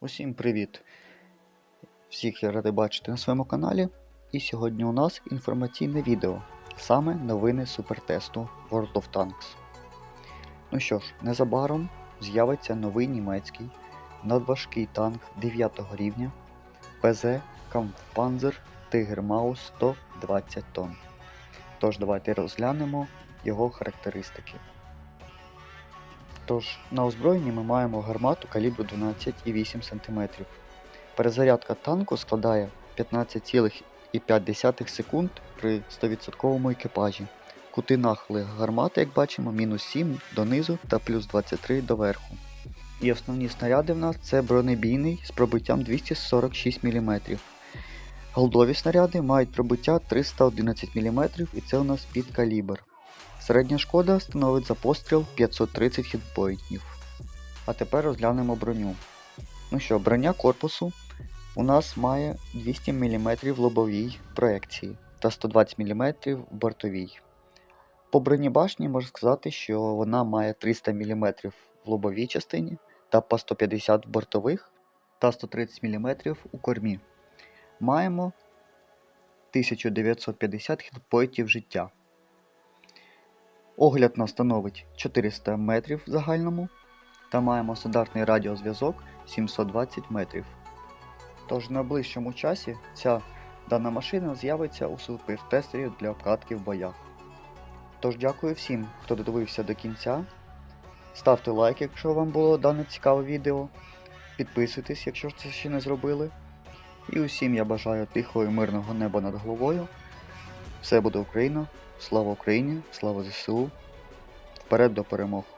Усім привіт! Всіх я радий бачити на своєму каналі. І сьогодні у нас інформаційне відео, саме новини супертесту World of Tanks. Ну що ж, незабаром з'явиться новий німецький надважкий танк 9 рівня ПЗ Kampfpanzer Tiger Maus 120 тонн. Тож давайте розглянемо його характеристики. Тож, на озброєнні ми маємо гармату калібру 12,8 см. Перезарядка танку складає 15,5 секунд при 100% екіпажі. Кути нахили гармати, як бачимо, мінус 7 донизу та плюс 23 доверху. І основні снаряди в нас це бронебійний з пробиттям 246 мм. Голдові снаряди мають пробиття 311 мм і це у нас під калібр. Середня шкода становить за постріл 530 хітпоінтів. А тепер розглянемо броню. Ну що, броня корпусу у нас має 200 мм в лобовій проекції та 120 мм в бортовій. По броні башні можна сказати, що вона має 300 мм в лобовій частині та по 150 в бортових та 130 мм у кормі. Маємо 1950 хітпоінтів життя. Огляд нас становить 400 метрів в загальному та маємо стандартний радіозв'язок 720 метрів. Тож в найближчому часі ця дана машина з'явиться у супертестерів для обкатки в боях. Тож дякую всім, хто додивився до кінця. Ставте лайк, якщо вам було дане цікаве відео. Підписуйтесь, якщо це ще не зробили. І усім я бажаю тихого і мирного неба над головою. Все буде Україна! Слава Україні! Слава ЗСУ! Вперед до перемог!